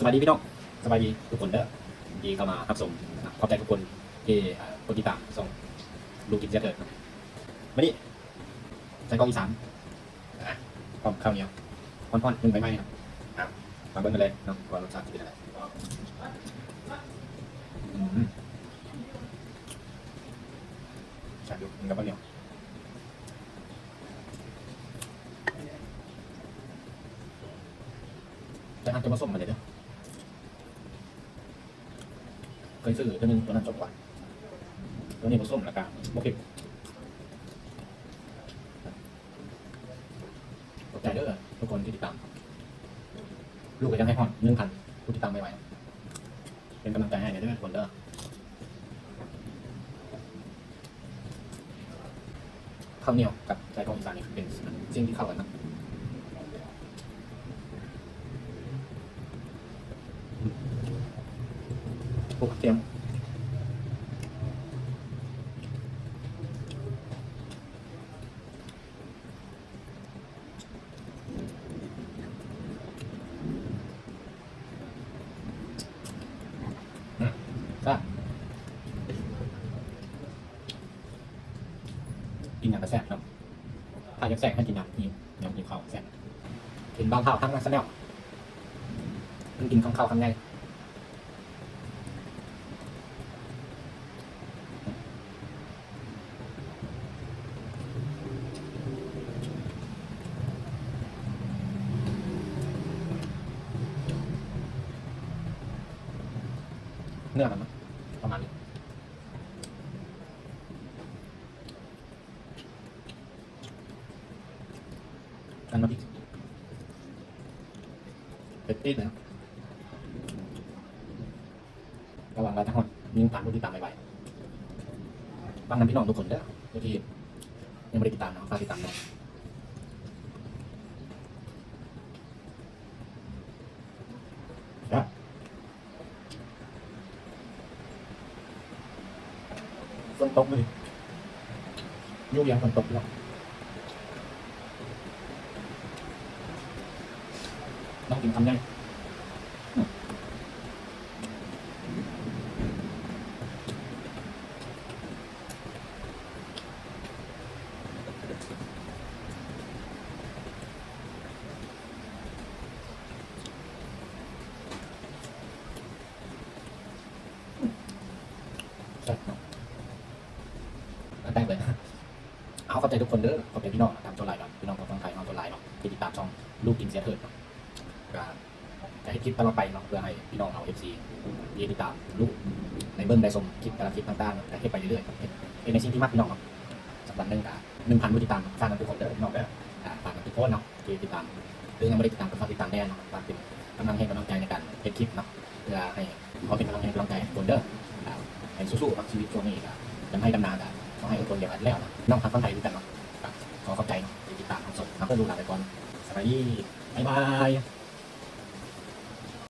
สบายดีพี่น้องสบายดีทุกคนเด้อที่เข้ามารับชมนะครับขอบใจทุกคนที่เอ่อกดติดตามส่งลูกกินเสียเถิดนะมานี่ใส่กล้องอีสานนะกล้องข้าวเหนียวพอนๆหนึ่งใบไม้ครับครับมาเบิ่งกันเลยเนาะว่ารสชาติจะเป็นอะไรอืมใส่ดูมันกับข้าวเหนียวแต่ทำจะผสมมาเลยเด้อ เคยซื้อตัวหนึงตัวนั้นจบกว่าตัวนี้ผสมล้วก็โอเคขอบใจเด้อทุกคนที่ติดตาม ลูกก็ยังให้พอดหนึ่งพันผู้ติดตามไม่ไหวเป็นกำลังใจให้เด้อทุกคนเด้อข้าวเหนียวกับใจกองอีสานนี่เป็นสิ่งที่เข้ากันนะ พวกเตียมก็กินอย่างกระแสบเนาะถ้าอยากแสบให้กินอย่างนี้อย่างกินข้าวแสบกินบางข้าวทั้งนั้นซะแล้วมันกินของข้าวคำให เนื้อมันประมาณนี้กันมาดิเป็ดติดนะครับระหว่างเราทั้งหมดยิงผ่านผู้ที่ตามไปไหวบางนั้นพี่น้องทุกคนเด้อที่ยังไม่ได้ติดตามนะฝากติดตามน่อยครับ ฝนตกเลยยุ่งยังฝนตกแล้วต้องกินคำใหญ่อืมใช่ค รันแต่งเลยเอาเข้าใจทุกคนเด้อขอบใจพี่น้องตามตัวไลน์เนาะพี่น้องของฟังไทยน้องตัวไลน์เนาะที่ติดตามช่องลูกกินเสียเถิดเนาะก็จะให้คลิปตลอดไปเนาะเพื่อให้พี่น้องเอาเอฟซีที่ติดตามลูกในเบิ้งได้ชมคลิปแต่ละคลิปต่างๆแต่ให้ไปเรื่อยๆเป็นในสิ่งที่มากพี่น้องเนาะสัปดาห์หนึ่งกับหนึ่งพันผู้ติดตามฝากกันทุกคนเด้อพี่น้องเด้ออ่าฝากกันทุกคนเนาะที่ติดตามหรือยังไม่ได้ติดตามก็ฝากติดตามแน่เนาะฝากเป็นกำลังให้กำลังใจในการเฮ็ดคลิปเนาะเพื่อให้เขาเป็นกำลังให้กำลังใจคนเด้อให้สู้ๆกับชีวิตช่วงนี้ก็ยังให้ดำนากัน ขอให้อดทนอย่างไรแล้วน้องทางคนไทยด้วยกันเนาะขอขอบใจเนาะที่ติดตามทางสดนะเพื่อดูหลาไปก่อนสวัสดีบ๊ายบาย